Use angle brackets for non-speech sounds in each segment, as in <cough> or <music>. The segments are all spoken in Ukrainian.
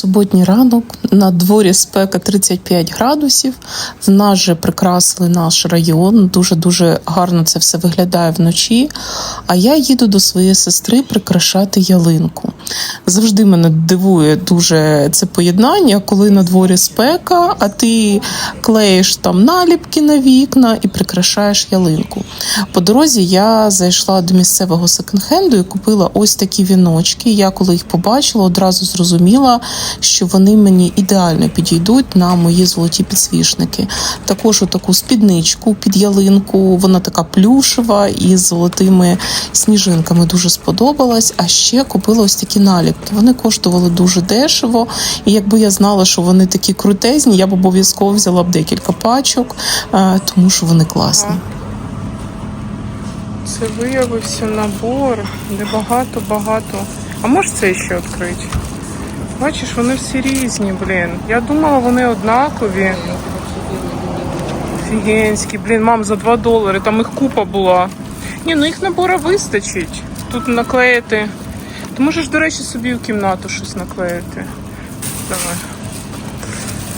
Суботній ранок на дворі спека 35 градусів. В нас же прикрасили наш район. Дуже дуже гарно це все виглядає вночі. А я їду до своєї сестри прикрашати ялинку. Завжди мене дивує дуже це поєднання, коли на дворі спека, а ти клеїш там наліпки на вікна і прикрашаєш ялинку. По дорозі я зайшла до місцевого секонд-хенду і купила ось такі віночки. Я коли їх побачила, одразу зрозуміла, що вони мені ідеально підійдуть на мої золоті підсвічники. Також таку спідничку під ялинку, вона така плюшева із золотими сніжинками. Дуже сподобалась. А ще купила ось такі наліпки. Вони коштували дуже дешево. І якби я знала, що вони такі крутезні, я б обов'язково взяла б декілька пачок, е, тому що вони класні. Це виявився набор, де багато-багато. А можеш це ще відкрити? Бачиш, вони всі різні, блін. Я думала, вони однакові. Офігенські, блін, мам, за 2 долари, там їх купа була. Ні, ну їх набора вистачить. Тут наклеїти. Ти можеш, до речі, собі в кімнату щось наклеїти. Давай.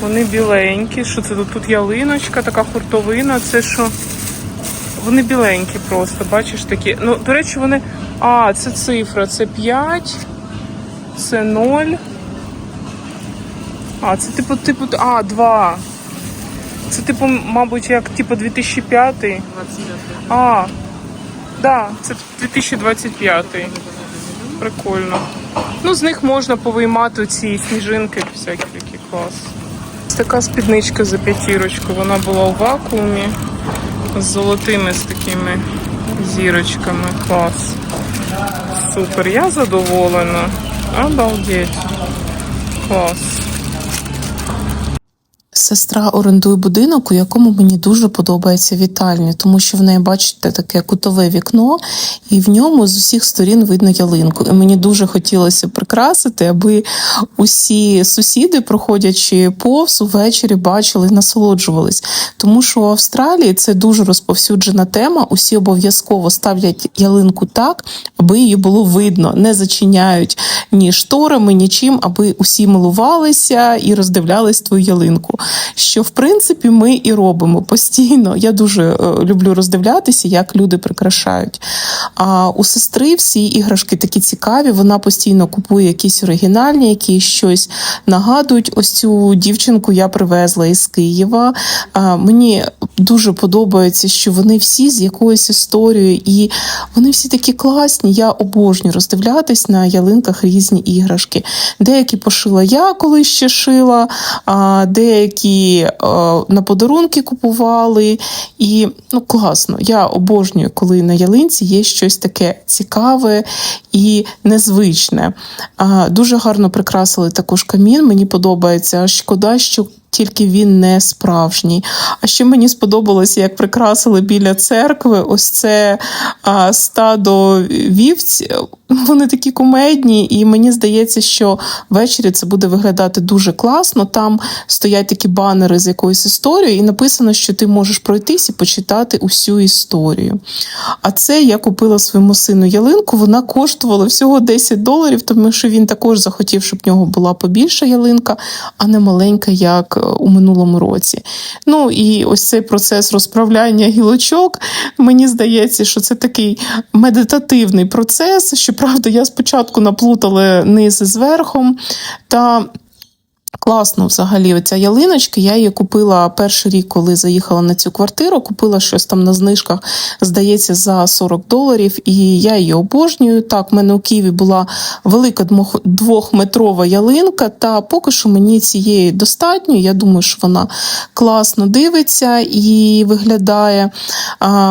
Вони біленькі. Що це тут? Тут ялиночка, така хуртовина. Це що? Вони біленькі просто, бачиш такі. Ну, до речі, вони. А, це цифра, це 5, це 0. А, це типу, типу, а, 2. Це типу, мабуть, як типу 2005. 25. А, да, це 2025. Прикольно. Ну, з них можна повиймати ці сніжинки всякі такі клас. Ось така спідничка за п'ятірочку. Вона була у вакуумі з золотими з такими зірочками. Клас. Супер, я задоволена. Обалдеть. Клас. Сестра орендує будинок, у якому мені дуже подобається вітальня, тому що в неї, бачите, таке кутове вікно, і в ньому з усіх сторін видно ялинку. І мені дуже хотілося прикрасити, аби усі сусіди, проходячи повз, увечері бачили і насолоджувались. Тому що в Австралії це дуже розповсюджена тема. Усі обов'язково ставлять ялинку так, аби її було видно, не зачиняють ні шторами, нічим, аби усі милувалися і роздивлялись твою ялинку. Що в принципі ми і робимо постійно. Я дуже е, люблю роздивлятися, як люди прикрашають. А у сестри всі іграшки такі цікаві. Вона постійно купує якісь оригінальні, які щось нагадують. Ось цю дівчинку я привезла із Києва. Мені дуже подобається, що вони всі з якоюсь історією, і вони всі такі класні. Я обожнюю роздивлятись на ялинках різні іграшки. Деякі пошила я коли ще шила, а деякі е, на подарунки купували. І ну класно. Я обожнюю, коли на ялинці є щось таке цікаве і незвичне. А, Дуже гарно прикрасили також камін. Мені подобається. Шкода, що. Тільки він не справжній. А ще мені сподобалося, як прикрасили біля церкви ось це а, стадо вівць. Вони такі кумедні, і мені здається, що ввечері це буде виглядати дуже класно. Там стоять такі банери з якоюсь історією, і написано, що ти можеш пройтись і почитати усю історію. А це я купила своєму сину ялинку. Вона коштувала всього 10 доларів, тому що він також захотів, щоб в нього була побільша ялинка, а не маленька, як у минулому році. Ну і ось цей процес розправляння гілочок. Мені здається, що це такий медитативний процес. Щоправда, я спочатку наплутала низ з верхом. Та Класно, взагалі, оця ялиночка. Я її купила перший рік, коли заїхала на цю квартиру. Купила щось там на знижках, здається, за 40 доларів. І я її обожнюю. Так, в мене у Києві була велика двохметрова ялинка, та поки що мені цієї достатньо. Я думаю, що вона класно дивиться і виглядає.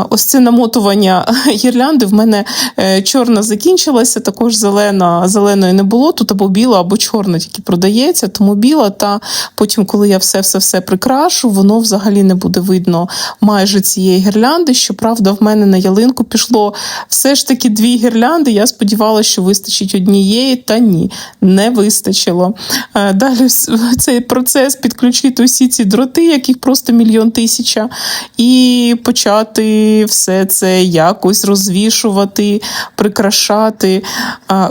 Ось це намотування <laughs> гірлянди. В мене е, чорна закінчилася, також зелена, зеленої не було. Тут або біла, або чорна тільки продається, тому біла. Зробила. Та потім, коли я все все все прикрашу, воно взагалі не буде видно майже цієї гірлянди. Щоправда, в мене на ялинку пішло все ж таки дві гірлянди. Я сподівалася, що вистачить однієї, та ні, не вистачило. Е, Далі цей процес підключити усі ці дроти, яких просто мільйон тисяча, і почати все це якось розвішувати, прикрашати.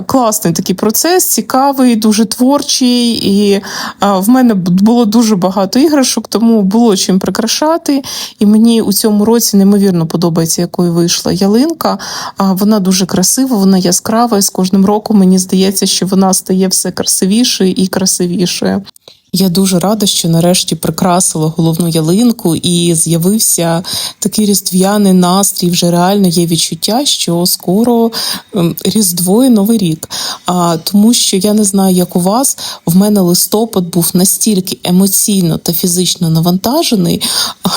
Класний такий процес, цікавий, дуже творчий. І в мене було дуже багато іграшок, тому було чим прикрашати. І мені у цьому році неймовірно подобається, якою вийшла ялинка. Вона дуже красива, вона яскрава, і з кожним роком мені здається, що вона стає все красивішою і красивішою. Я дуже рада, що нарешті прикрасила головну ялинку і з'явився такий різдвяний настрій. Вже реально є відчуття, що скоро ем, Різдво і Новий рік. А тому, що я не знаю, як у вас, в мене листопад був настільки емоційно та фізично навантажений,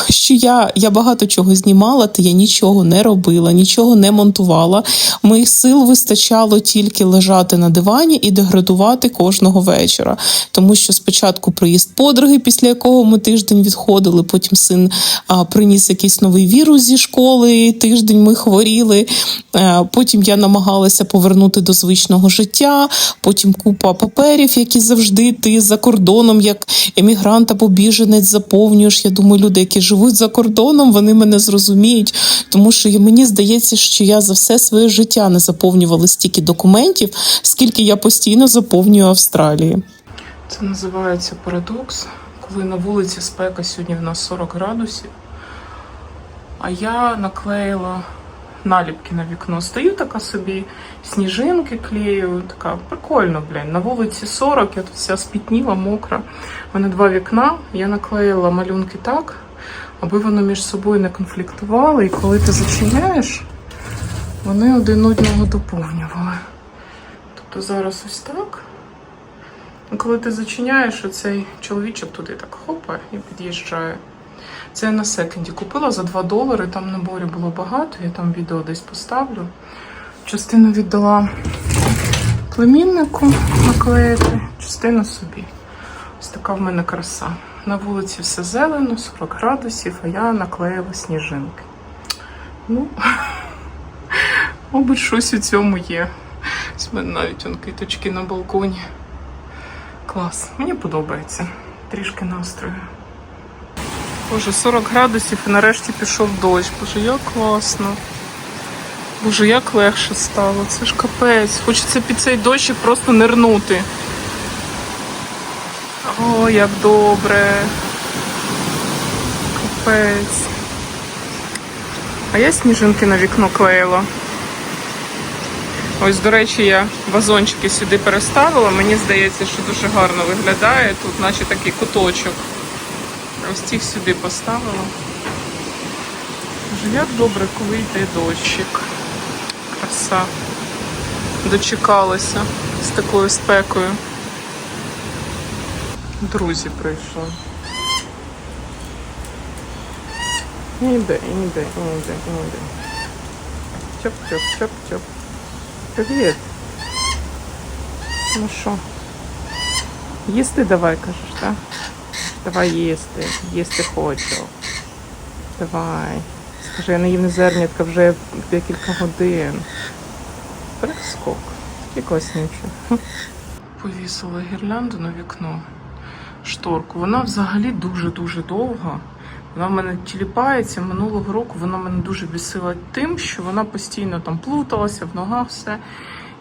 що я, я багато чого знімала, та я нічого не робила, нічого не монтувала. Моїх сил вистачало тільки лежати на дивані і деградувати кожного вечора. Тому що спочатку приїзд подруги, після якого ми тиждень відходили. Потім син а, приніс якийсь новий вірус зі школи. Тиждень ми хворіли. Е, Потім я намагалася повернути до звичного життя. Потім купа паперів, які завжди ти за кордоном, як емігрант або біженець, заповнюєш. Я думаю, люди, які живуть за кордоном, вони мене зрозуміють. Тому що мені здається, що я за все своє життя не заповнювала стільки документів, скільки я постійно заповнюю Австралії. Це називається парадокс, коли на вулиці спека сьогодні в нас 40 градусів. А я наклеїла наліпки на вікно. Стою така собі, сніжинки клею, така прикольно, блін. На вулиці 40, я тут вся спітніла, мокра. У мене два вікна. Я наклеїла малюнки так, аби вони між собою не конфліктували. І коли ти зачиняєш, вони один одного доповнювали. Тобто зараз ось так. Коли ти зачиняєш, оцей чоловічок туди так хопа і під'їжджає. Це я на секонді купила за 2 долари, там наборів було багато, я там відео десь поставлю. Частину віддала племіннику наклеїти, частину собі. Ось така в мене краса. На вулиці все зелено, 40 градусів, а я наклеїла сніжинки. Ну, <laughs> мабуть, щось у цьому є. В мене навіть он квіточки на балконі. Клас, мені подобається. Трішки настрою. Боже, 40 градусів і нарешті пішов дощ. Боже, як класно. Боже, як легше стало. Це ж капець. Хочеться під цей дощик просто нирнути. О, як добре. Капець. А я сніжинки на вікно клеїла. Ось, до речі, я вазончики сюди переставила. Мені здається, що дуже гарно виглядає. Тут, наче такий куточок. Ось цих сюди поставила. Як добре, коли йде дощик. Краса. Дочекалася з такою спекою. Друзі прийшли. Іде, іде, іде, іде. Чоп-чоп-чоп-чоп. Привіт. Ну що? Їсти давай, кажеш, так? Давай їсти. Їсти хочу. Давай. Скажи, я наївна зернятка вже декілька годин. Перескок. Класнючий. Хм. Повісила гірлянду на вікно. Шторку. Вона взагалі дуже-дуже довга. Вона в мене тіліпається. Минулого року вона мене дуже бісила тим, що вона постійно там плуталася в ногах все.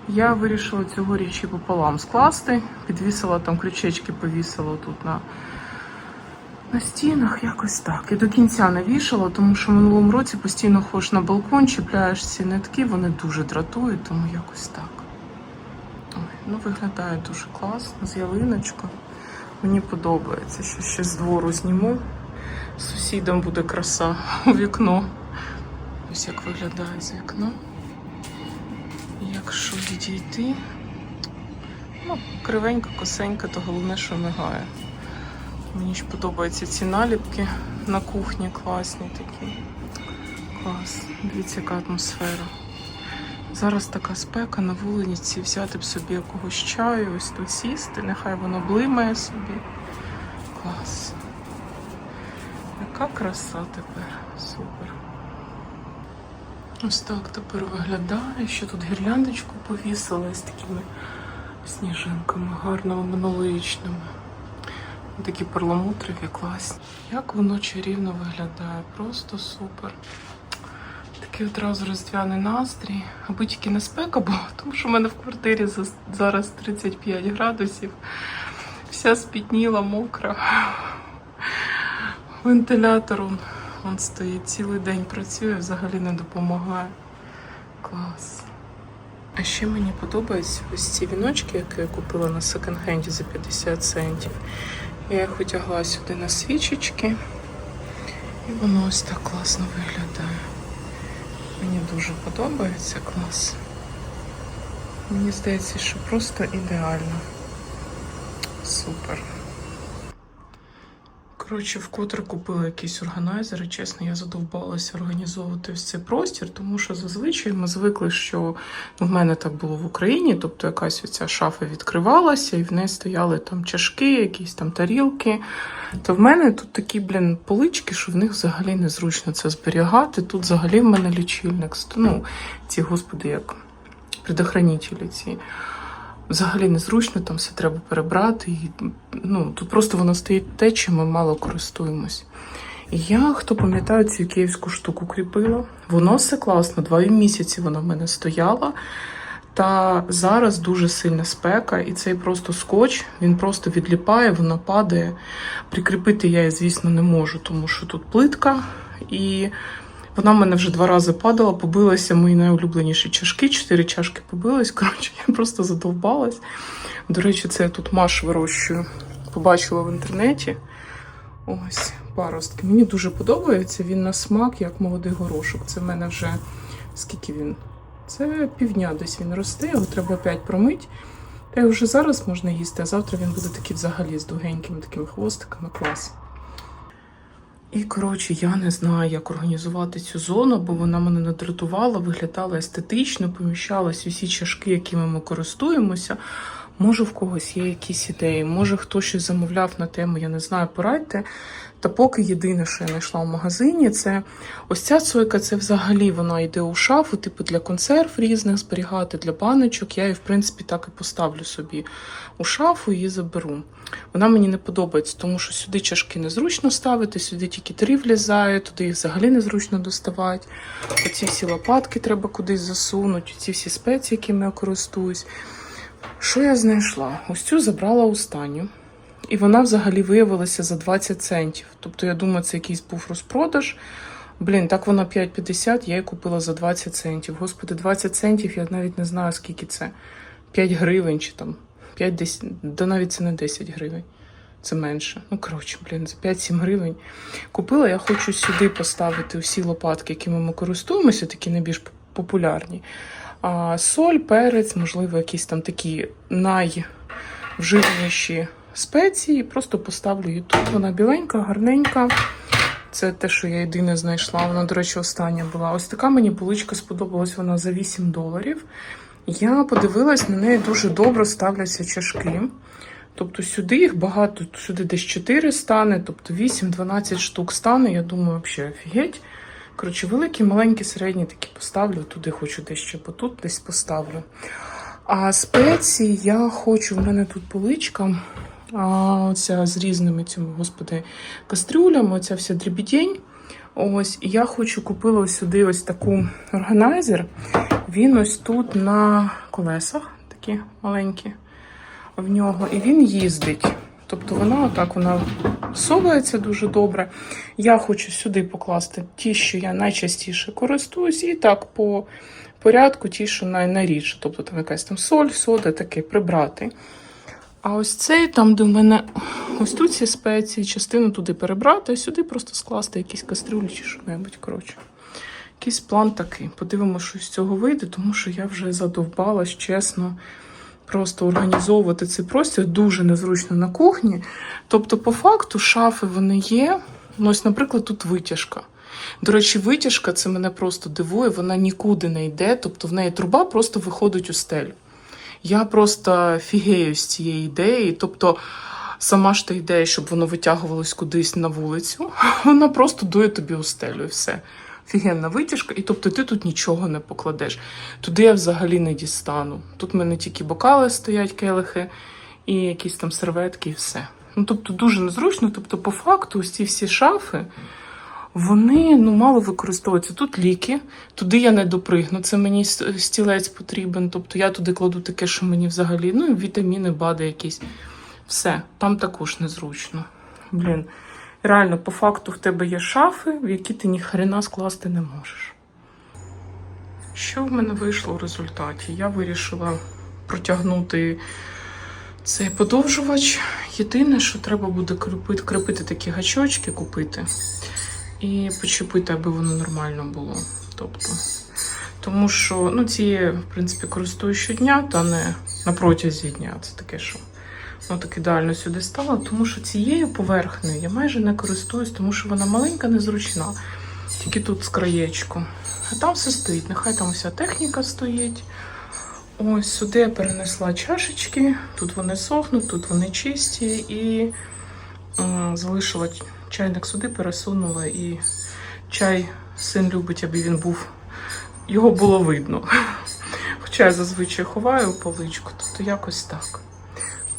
Я вирішила цьогоріч її пополам скласти. Підвісила там крючечки, повісила тут на, на стінах, якось так. І до кінця не вішала, тому що в минулому році постійно ходиш на балкон, чіпляєш ці нитки, вони дуже дратують, тому якось так. Ой, ну виглядає дуже класно, з ялиночкою. Мені подобається, що ще з двору зніму. Сусідам буде краса у вікно. Ось як виглядає з вікна. Якщо відійти, ну, кривенько, косенько, то головне, що мигає. Мені ж подобаються ці наліпки на кухні класні такі. Клас. Дивіться, яка атмосфера. Зараз така спека на вулиці, взяти б собі якогось чаю, ось тут сісти, нехай воно блимає собі. Клас. Яка краса тепер. Супер. Ось так тепер виглядає, що тут гірляндочку повісили з такими сніжинками гарними минулорічними. Такі перламутрові класні. Як воно чарівно виглядає, просто супер. Такий одразу різдвяний настрій, аби тільки не спека була, <laughs> тому що в мене в квартирі зараз 35 градусів. Вся спітніла, мокра. Вентилятор он, он стоїть цілий день працює, взагалі не допомагає. Клас. А ще мені подобаються ось ці віночки, які я купила на секонд-хенді за 50 центів. Я їх одягла сюди на свічечки. І воно ось так класно виглядає. Мені дуже подобається клас. Мені здається, що просто ідеально. Супер. Коротше, вкотре купила якісь органайзери. Чесно, я задовбалася організовувати ось цей простір, тому що зазвичай ми звикли, що ну, в мене так було в Україні, тобто якась оця шафа відкривалася, і в неї стояли там чашки, якісь там тарілки. То в мене тут такі, блін, полички, що в них взагалі незручно це зберігати. Тут взагалі в мене лічильник. Ну, ці, господи, як предохранителі ці. Взагалі незручно, там все треба перебрати. І, ну, тут просто воно стоїть те, чим ми мало користуємось. Я, хто пам'ятає, цю київську штуку кріпила, воно все класно, два місяці вона в мене стояла. Та зараз дуже сильна спека, і цей просто скотч, він просто відліпає, воно падає. Прикріпити я звісно, не можу, тому що тут плитка, і вона в мене вже два рази падала, побилася мої найулюбленіші чашки, чотири чашки побились. Коротше, я просто задовбалась. До речі, це я тут маш вирощую. Побачила в інтернеті. Ось, паростки. Мені дуже подобається. Він на смак, як молодий горошок. Це в мене вже скільки він? Це півдня десь він росте, його треба опять промити. Та й вже зараз можна їсти, а завтра він буде такий взагалі з дугенькими такими хвостиками. Клас. І коротше, я не знаю, як організувати цю зону, бо вона мене надратувала, виглядала естетично, поміщалась усі чашки, якими ми користуємося. Може, в когось є якісь ідеї, може хтось щось замовляв на тему, я не знаю, порадьте. Та поки єдине, що я знайшла в магазині, це ось ця сойка, це взагалі вона йде у шафу, типу для консерв різних зберігати, для баночок. Я її, в принципі, так і поставлю собі у шафу і заберу. Вона мені не подобається, тому що сюди чашки незручно ставити, сюди тільки три влізає, туди їх взагалі незручно доставати. Оці всі лопатки треба кудись засунути, ці всі спеції, якими я користуюсь. Що я знайшла? Ось цю забрала останню. І вона взагалі виявилася за 20 центів. Тобто, я думаю, це якийсь був розпродаж. Блін, так вона 5,50, я її купила за 20 центів. Господи, 20 центів, я навіть не знаю, скільки це. 5 гривень чи там 5 10, да навіть це не 10 гривень. Це менше. Ну, коротше, блін, за 5-7 гривень. Купила, я хочу сюди поставити усі лопатки, якими ми користуємося, такі найбільш популярні. Соль, перець, можливо, якісь там такі найвживаніші спеції. Просто поставлю її тут. Вона біленька, гарненька. Це те, що я єдине знайшла. Вона, до речі, остання була. Ось така мені булочка сподобалась вона за 8 доларів. Я подивилась, на неї дуже добре ставляться чашки. Тобто сюди їх багато, сюди десь 4 стане, тобто 8-12 штук стане. Я думаю, взагалі офігеть. Коротше, великі, маленькі, середні такі поставлю. Туди хочу десь ще потут десь поставлю. А спеції я хочу, в мене тут поличка. А, оця з різними цими, господи, кастрюлями, оця вся дрібідень. Ось, і я хочу купила ось сюди ось таку органайзер. Він ось тут на колесах, такі маленькі в нього, і він їздить. Тобто вона отак вона совається дуже добре. Я хочу сюди покласти ті, що я найчастіше користуюсь, і так по порядку ті, що най- найрідше. Тобто там якась там соль, сода, таке прибрати. А ось цей, там, де в мене ось тут ці спеції, частину туди перебрати, а сюди просто скласти якісь кастрюлі чи що-небудь. Коротше. Якийсь план такий. Подивимося, що з цього вийде, тому що я вже задовбалась, чесно. Просто організовувати цей простір дуже незручно на кухні. Тобто, по факту, шафи вони є. Ну, ось, наприклад, тут витяжка. До речі, витяжка це мене просто дивує, вона нікуди не йде, тобто в неї труба просто виходить у стелю. Я просто фігею з цієї ідеї. Тобто, сама ж та ідея, щоб воно витягувалось кудись на вулицю, <laughs> вона просто дує тобі у стелю і все. Офігенна витяжка, і тобто ти тут нічого не покладеш. Туди я взагалі не дістану. Тут в мене тільки бокали стоять, келихи, і якісь там серветки, і все. Ну, тобто дуже незручно. Тобто, по факту, ось ці всі шафи, вони ну, мало використовуються. Тут ліки, туди я не допригну. Це мені стілець потрібен. Тобто я туди кладу таке, що мені взагалі, ну, і вітаміни, бади якісь. Все, там також незручно. Блін. Реально, по факту в тебе є шафи, в які ти ні хрена скласти не можеш. Що в мене вийшло в результаті? Я вирішила протягнути цей подовжувач. Єдине, що треба буде кріпити, кріпити такі гачочки, купити і почепити, аби воно нормально було. Тобто, тому що ну, ці, в принципі, користуюсь щодня, та не на протязі дня. Це таке, що воно так ідеально сюди стало, тому що цією поверхнею я майже не користуюсь, тому що вона маленька, незручна. Тільки тут з краєчку. А там все стоїть. Нехай там вся техніка стоїть. Ось сюди я перенесла чашечки. Тут вони сохнуть, тут вони чисті і м, залишила чайник сюди, пересунула і чай син любить, аби він був. Його було видно. Хоча я зазвичай ховаю у поличку, тобто якось так.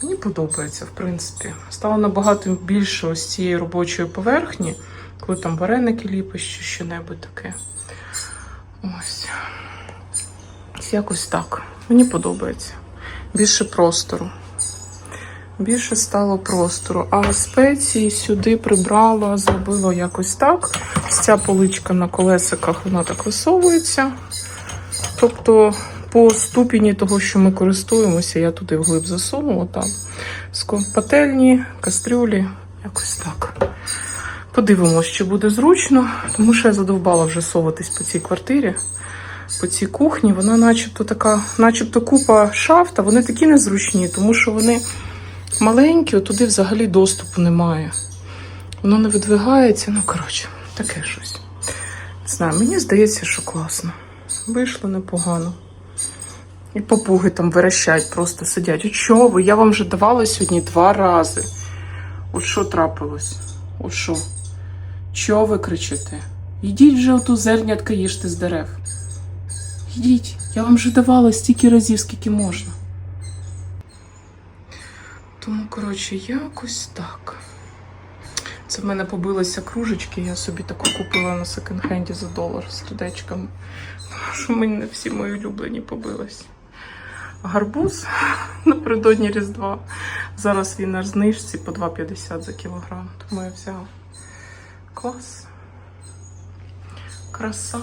Мені подобається, в принципі. Стало набагато більше ось цієї робочої поверхні, коли там вареники ліпиш чи що-небудь таке. Ось. Ось Якось так. Мені подобається. Більше простору. Більше стало простору. А спеції сюди прибрала, зробила якось так. Ось Ця поличка на колесиках, вона так висовується. Тобто, по ступені того, що ми користуємося, я туди вглиб засунула там. Пательні, кастрюлі, якось так. Подивимось, чи буде зручно, тому що я задовбала вже соватись по цій квартирі, по цій кухні. Вона начебто така, начебто купа шафта, вони такі незручні, тому що вони маленькі, туди взагалі доступу немає. Воно не видвигається, ну коротше, таке щось. Не знаю, мені здається, що класно. Вийшло непогано. І попуги там верещать, просто сидять. От що ви? Я вам вже давала сьогодні два рази. От що трапилось? От що? Чого ви кричите? Йдіть вже оту зернятка їжте з дерев. Йдіть, я вам вже давала стільки разів, скільки можна. Тому, коротше, якось так. Це в мене побилися кружечки, я собі таку купила на секонд-хенді за долар з сердечками. Тому що мені всі мої улюблені побились. Гарбуз <laughs> напередодні Різдва. Зараз він на знижці по 2,50 за кілограм. Тому я взяла. Клас. Краса.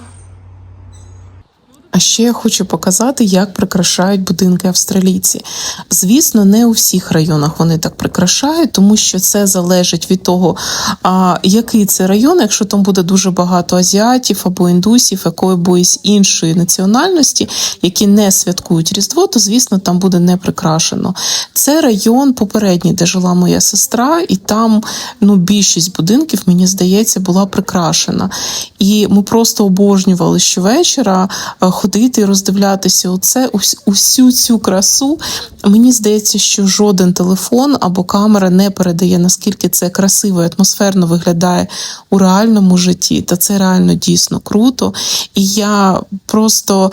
Ще я хочу показати, як прикрашають будинки австралійці. Звісно, не у всіх районах вони так прикрашають, тому що це залежить від того, а, який це район. Якщо там буде дуже багато азіатів або індусів, якоїсь іншої національності, які не святкують Різдво, то звісно там буде не прикрашено. Це район попередній, де жила моя сестра, і там ну більшість будинків, мені здається, була прикрашена. І ми просто обожнювали щовечора е, ходити і роздивлятися оце, усю цю красу. Мені здається, що жоден телефон або камера не передає, наскільки це красиво і атмосферно виглядає у реальному житті. Та це реально дійсно круто. І я просто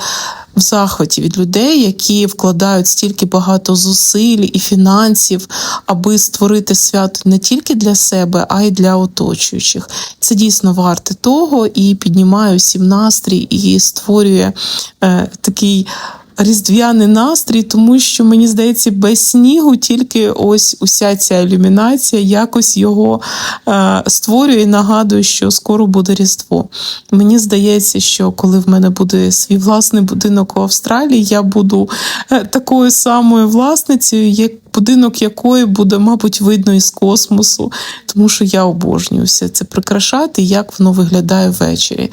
в захваті від людей, які вкладають стільки багато зусиль і фінансів, аби створити свято не тільки для себе, а й для оточуючих. Це дійсно варте того і піднімає всім настрій і створює е, такий. Різдвяний настрій, тому що мені здається, без снігу тільки ось уся ця ілюмінація якось його е, створює і нагадує, що скоро буде Різдво. Мені здається, що коли в мене буде свій власний будинок у Австралії, я буду е, такою самою власницею, як будинок якої буде, мабуть, видно із космосу, тому що я обожнюю все це прикрашати, як воно виглядає ввечері.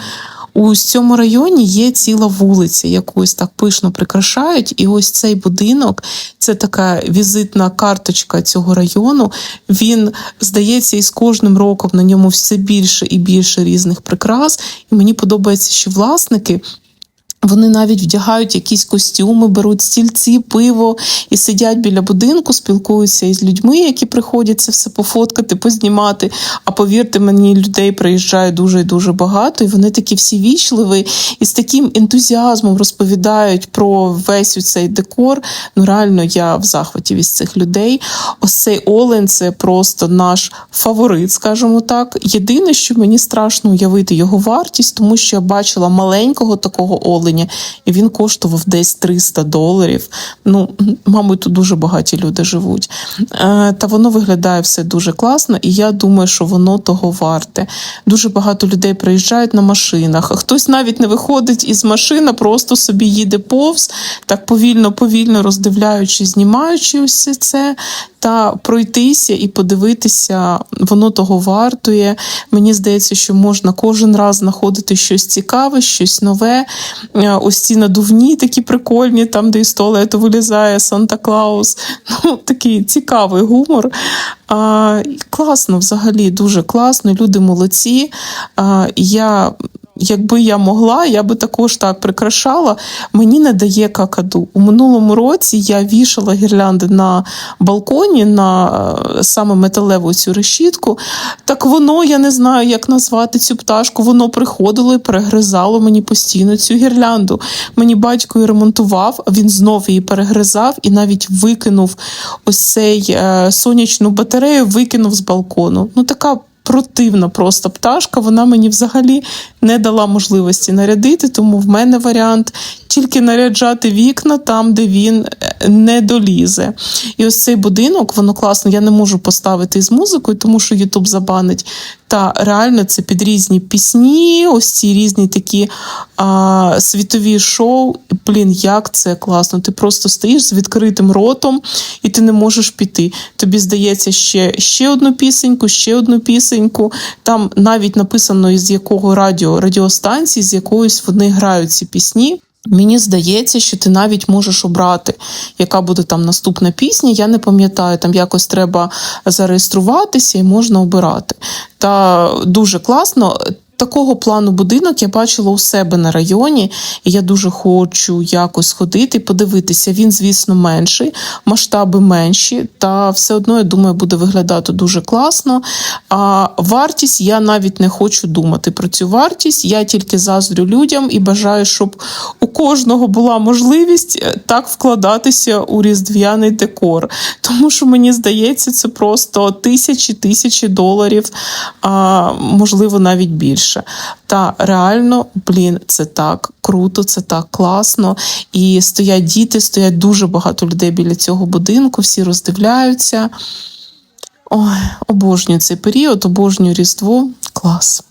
У цьому районі є ціла вулиця, якусь так пишно прикрашають. І ось цей будинок це така візитна карточка цього району. Він здається, і з кожним роком на ньому все більше і більше різних прикрас. І мені подобається, що власники Вони навіть вдягають якісь костюми, беруть стільці, пиво і сидять біля будинку, спілкуються із людьми, які приходять це все пофоткати, познімати. А повірте мені, людей приїжджає дуже і дуже багато, і вони такі всі вічливі і з таким ентузіазмом розповідають про весь цей декор. Ну реально, я в захваті від цих людей. Ось цей Олен це просто наш фаворит, скажімо так. Єдине, що мені страшно уявити його вартість, тому що я бачила маленького такого оленя, і він коштував десь 300 доларів. Ну, мабуть, тут дуже багаті люди живуть. Е, Та воно виглядає все дуже класно, і я думаю, що воно того варте. Дуже багато людей приїжджають на машинах. Хтось навіть не виходить із машини, просто собі їде повз, так повільно, повільно роздивляючи, знімаючи все це. Та пройтися і подивитися, воно того вартує. Мені здається, що можна кожен раз знаходити щось цікаве, щось нове. Ось ці надувні такі прикольні, там, де із туалету вилізає Санта Клаус. <laughs> Ну, такий цікавий гумор. А, класно, взагалі, дуже класно. Люди молодці. А, я Якби я могла, я би також так прикрашала. Мені не дає какаду. У минулому році я вішала гірлянди на балконі на е, саме металеву цю решітку. Так воно, я не знаю, як назвати цю пташку. Воно приходило і перегризало мені постійно цю гірлянду. Мені батько її ремонтував, він знов її перегризав і навіть викинув ось цей е, сонячну батарею, викинув з балкону. Ну така противна просто пташка. Вона мені взагалі не дала можливості нарядити, тому в мене варіант тільки наряджати вікна там, де він е, не долізе. І ось цей будинок, воно класно. Я не можу поставити з музикою, тому що Ютуб забанить. Та реально це під різні пісні, ось ці різні такі а, світові шоу. Блін, як це класно. Ти просто стоїш з відкритим ротом і ти не можеш піти. Тобі здається, ще, ще одну пісеньку, ще одну пісеньку. Там навіть написано, із якого радіо, радіостанції, з якоїсь вони грають ці пісні. Мені здається, що ти навіть можеш обрати, яка буде там наступна пісня. Я не пам'ятаю, там якось треба зареєструватися і можна обирати. Та дуже класно. Такого плану будинок я бачила у себе на районі, і я дуже хочу якось сходити і подивитися. Він, звісно, менший, масштаби менші, та все одно, я думаю, буде виглядати дуже класно. А вартість я навіть не хочу думати про цю вартість. Я тільки заздрю людям і бажаю, щоб у кожного була можливість е, так вкладатися у різдвяний декор. Тому що мені здається, це просто тисячі тисячі доларів, а можливо, навіть більше. Та реально, блін, це так круто, це так класно. І стоять діти, стоять дуже багато людей біля цього будинку, всі роздивляються. Ой, обожнюю цей період, обожнюю Різдво. Клас.